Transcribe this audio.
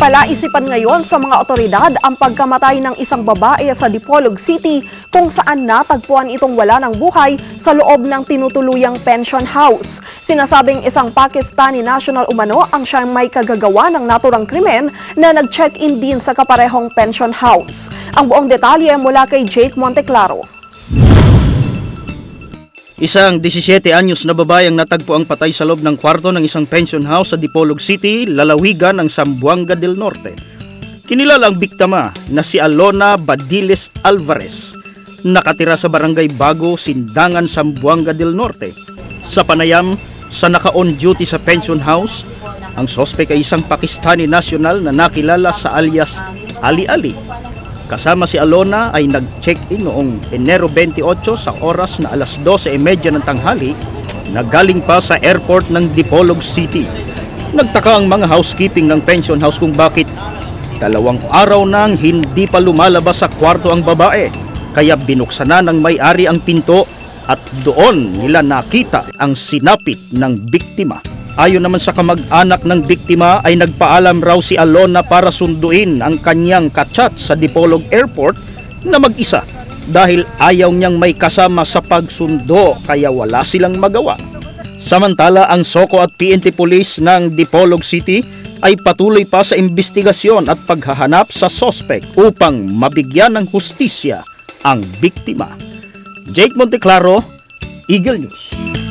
Palaisipan ngayon sa mga otoridad ang pagkamatay ng isang babae sa Dipolog City kung saan natagpuan itong wala ng buhay sa loob ng tinutuluyang pension house. Sinasabing isang Pakistani national umano ang siyang may kagagawa ng naturang krimen na nag-check-in din sa kaparehong pension house. Ang buong detalye mula kay Jake Monteclaro. Isang 17 anyos na babae ang natagpo ang patay sa loob ng kwarto ng isang pension house sa Dipolog City, lalawigan ng Sambuanga del Norte. Kinilala ang biktima na si Alona Badiles Alvarez, nakatira sa barangay Bago, Sindangan, Sambuanga del Norte. Sa panayam, sa naka-on duty sa pension house, ang sospek ay isang Pakistani national na nakilala sa alias Ali Ali Kasama si Alona ay nag-check-in noong Enero 28 sa oras na alas 12.30 ng tanghali na galing pa sa airport ng Dipolog City. Nagtaka ang mga housekeeping ng pension house kung bakit dalawang araw nang hindi pa lumalabas sa kwarto ang babae kaya binuksan na ng may-ari ang pinto at doon nila nakita ang sinapit ng biktima. Ayon naman sa kamag-anak ng biktima ay nagpaalam raw si Alona para sunduin ang kanyang kachat sa Dipolog Airport na mag-isa dahil ayaw niyang may kasama sa pagsundo kaya wala silang magawa. Samantala ang Soko at PNT Police ng Dipolog City ay patuloy pa sa investigasyon at paghahanap sa sospek upang mabigyan ng hustisya ang biktima. Jake Monteclaro, Eagle News.